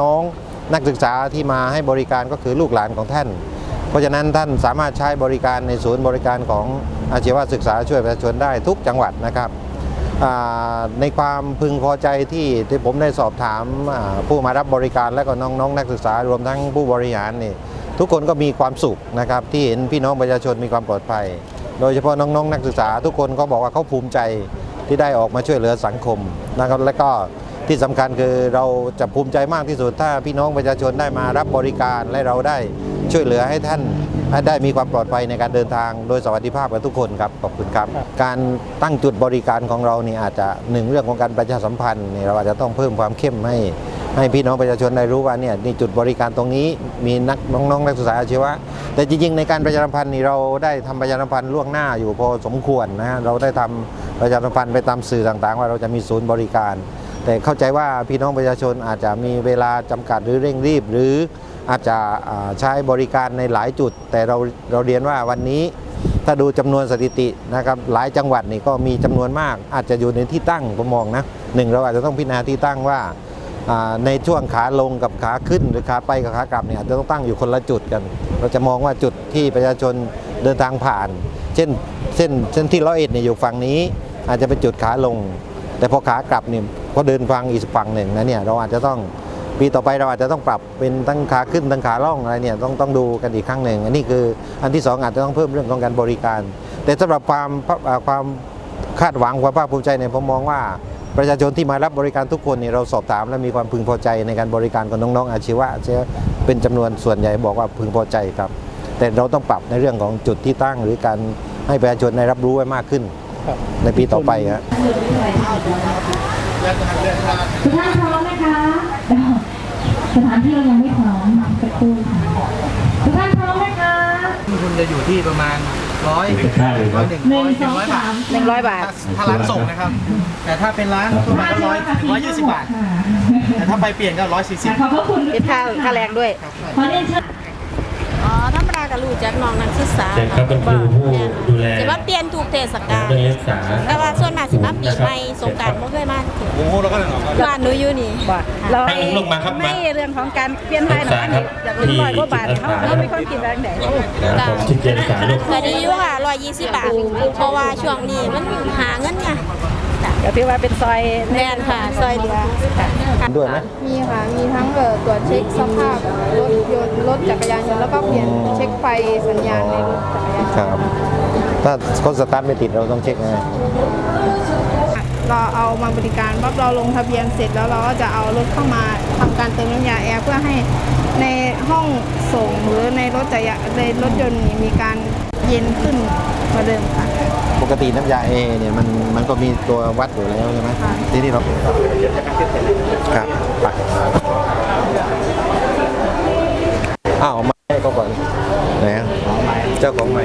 น้องๆ นักศึกษาที่มาให้บริการก็คือลูกหลานของท่าน เพราะฉะนั้นท่านสามารถใช้บริการในศูนย์บริการของอาชีวศึกษาช่วยประชาชนได้ทุกจังหวัดนะครับในความพึงพอใจที่ที่ผมได้สอบถามผู้มารับบริการและก็น้องๆนักศึกษารวมทั้งผู้บริหารนี่ทุกคนก็มีความสุขนะครับที่เห็นพี่น้องประชาชนมีความปลอดภัย โดยเฉพาะน้องๆนักศึกษาทุกคนก็บอกว่าเขาภูมิใจที่ได้ออกมาช่วยเหลือสังคมนะครับและก็ ที่สำคัญคือเราจะภูมิใจมากที่สุดถ้าพี่น้องประชาชนได้มารับบริการและเราได้ช่วยเหลือให้ท่านให้ได้มีความปลอดภัยในการเดินทางโดยสวัสดิภาพกับทุกคนครับขอบคุณครับ การตั้งจุดบริการของเรานี่อาจจะหนึ่งเรื่องของการประชาสัมพันธ์นี่เราอาจจะต้องเพิ่มความเข้มให้ให้พี่น้องประชาชนได้รู้ว่าเนี่ยนี่จุดบริการตรงนี้มีนักน้องๆนักศึกษาอาชีวะ แต่จริงๆ ในการประชาสัมพันธ์นี่เราได้ทำประชาสัมพันธ์ล่วงหน้าอยู่พอสมควรนะฮะเราได้ทำประชาสัมพันธ์ไปตามสื่อต่างๆ ว่าเราจะมีศูนย์บริการ แต่เข้าใจว่าพี่น้องประชาชนอาจจะมีเวลาจำกัดหรือเร่งรีบ หรืออาจจะใช้บริการในหลายจุด แต่เราเราเรียนว่าวันนี้ถ้าดูจำนวนสถิตินะครับหลายจังหวัดนี่ก็มีจำนวนมาก อาจจะอยู่ในที่ตั้งผมมองนะหนึ่งเราอาจจะต้องพิจารณาที่ตั้งว่าในช่วงขาลงกับขาขึ้นหรือขาไปกับขากลับเนี่ยจะต้องตั้งอยู่คนละจุดกัน เราจะมองว่าจุดที่ประชาชนเดินทางผ่าน เช่นเช่นเช่นที่ร้อยเอ็ดเนี่ยอยู่ฝั่งนี้ อาจจะเป็นจุดขาลง แต่พอขากลับเนี่ย พอเดินฟังอีกฝั่งหนึ่งนะเนี่ยเราอาจจะต้องปีต่อไปเราอาจจะต้องปรับเป็นทั้งขาขึ้นทั้งขาล่องอะไรเนี่ยต้องต้องดูกันอีกครั้งหนึ่งอันนี้คืออันที่สองอาจจะต้องเพิ่มเรื่องของการบริการ แต่สำหรับความอ่าความคาดหวังความภาคภูมิใจเนี่ยผมมองว่าประชาชนที่มารับบริการทุกคนเนี่ยเราสอบถามและมีความพึงพอใจในการบริการของน้องๆอาชีวะเสียเป็นจำนวนส่วนใหญ่บอกว่าพึงพอใจครับ แต่เราต้องปรับในเรื่องของจุดที่ตั้ง หรือการให้ประชาชนได้รับรู้ไว้มากขึ้น ในปีต่อไปครับ ทุกท่านพร้อมไหมคะเดี๋ยวสถานที่เรายังไม่พร้อมสักครู่ค่ะทุกท่านพร้อมไหมคะคุณจะอยู่ที่ประมาณร้อยร้อยหนึ่งหนึ่งร้อยหสนึ่องงร้อยบาสาทมหนึ่งร้อยบาท ถ้าร้านส่งนะครับ แต่ถ้าเป็นร้านทั่วไปก็ร้อยร้อยยี่สิบบาท แต่ถ้าไปเปลี่ยนก็ร้อยสี่สิบขอบพระคุณคิดค่าค่าแรงด้วยขอเรียนเชิญอ๋อธรรมดากับรู้จักน้องนักศึกษาแต่เขาเป็นครูผู้ดูแลสิว่าเปลี่ยนถูกเทศกาลเรื่องนักศึกษาแต่ว่าส่วนมาก มาเที่ยวโอ้โหเราก็เลยบ้านหนูอยู่นี่บ่เราให้ลงมาครับมาไม่เรื่องของการเปลี่ยนไทยหน่อยอันนี้อยากเป็นร้อยกว่าบาทเขาเขาไม่ค่อยกินแรงไหนนะครับผมที่เจนสาลูกก็ดีอยู่ค่ะ120บาทเพราะว่าช่วงนี้มันหาเงินไงก็ถือว่าเป็นซอยแม่นค่ะ ซอยเหลือด้วยไหมมีค่ะ มีทั้งเอ่อตรวจเช็คสภาพรถยนต์รถจักรยานยนต์แล้วก็เปลี่ยนเช็คไฟสัญญาณในรถจักรยานยนต์ครับ ถ้าเขาสตาร์ทไม่ติดเราต้องเช็คไง เราเอามาบริการปั๊บเราลงทะเบียนเสร็จแล้วเราก็จะเอารถเข้ามาทำการเติมน้ำยาแอร์เพื่อให้ในห้องส่งหรือในรถจักรยานในรถยนต์นี่มีการเย็นขึ้นกว่าเดิมค่ะ ปกติน้ำยาเอเนี่ยมันมันก็มีตัววัดอยู่แล้วใช่ไหมค่ะ ที่นี่เราครับไปอ้าวไม่ให้เขาก่อนไหนอะเจ้าของใหม่